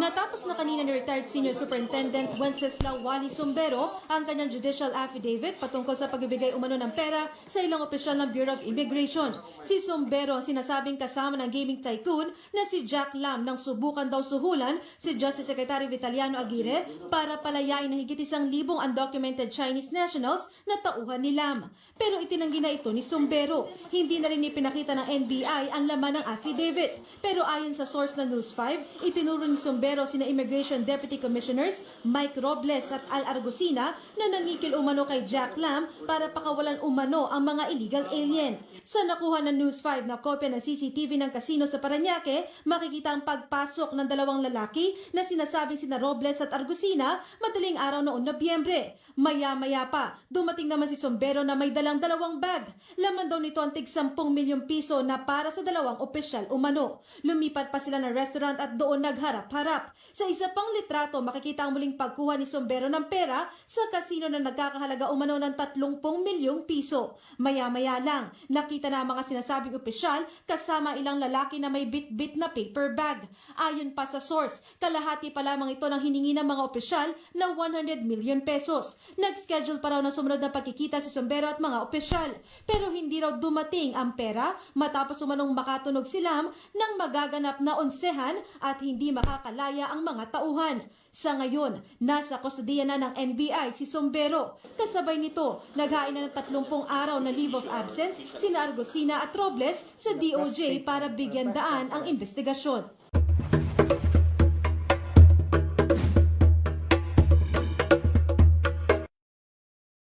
Natapos na kanina ni retired Senior Superintendent Wenceslao Wally Sombero ang kanyang judicial affidavit patungkol sa pagbibigay umano ng pera sa ilang opisyal ng Bureau of Immigration. Si Sombero ang sinasabing kasama ng gaming tycoon na si Jack Lam nang subukan daw suhulan si Justice Secretary Vitaliano Aguirre para palayain ng higit isang libong undocumented Chinese nationals na tauhan ni Lam. Pero itinanggi na ito ni Sombero. Hindi na rin ipinakita ng NBI ang laman ng affidavit. Pero ayon sa source ng News 5, itinuro ni Sombero sina Immigration Deputy Commissioners Mike Robles at Al Argusina na nangikil umano kay Jack Lam para pakawalan umano ang mga illegal alien. Sa nakuha ng News 5 na kopya ng CCTV ng kasino sa Paranaque, makikita ang pagpasok ng dalawang lalaki na sinasabing sina Robles at Argusina madaling araw noong Nobyembre. Maya-maya pa, dumating naman si Sombero na may dalang dalawang bag. Laman daw nito ang tig 10 milyong piso na para sa dalawang opisyal umano. Lumipat pa sila ng restaurant at doon nagharap-harap. Sa isa pang litrato, makikita ang muling pagkuha ni Sombero ng pera sa kasino na nagkakahalaga umano ng 30 milyong piso. Maya-maya lang, nakita na ang mga sinasabing opisyal kasama ilang lalaki na may bit-bit na paper bag. Ayon pa sa source, kalahati pa lamang ito ng hiningi ng mga opisyal na 100 million pesos. Nag-schedule pa raw na sumunod na pagkikita si Sombero at mga opisyal. Pero hindi raw dumating ang pera matapos umanong makatunog silam ng magaganap na onsehan at hindi makakalaya ang mga tauhan. Sa ngayon, nasa kustodiya na ng NBI si Sombero. Kasabay nito, naghain na ng 30 araw na leave of absence sina Argusina at Robles sa DOJ para bigyan daan ang investigasyon.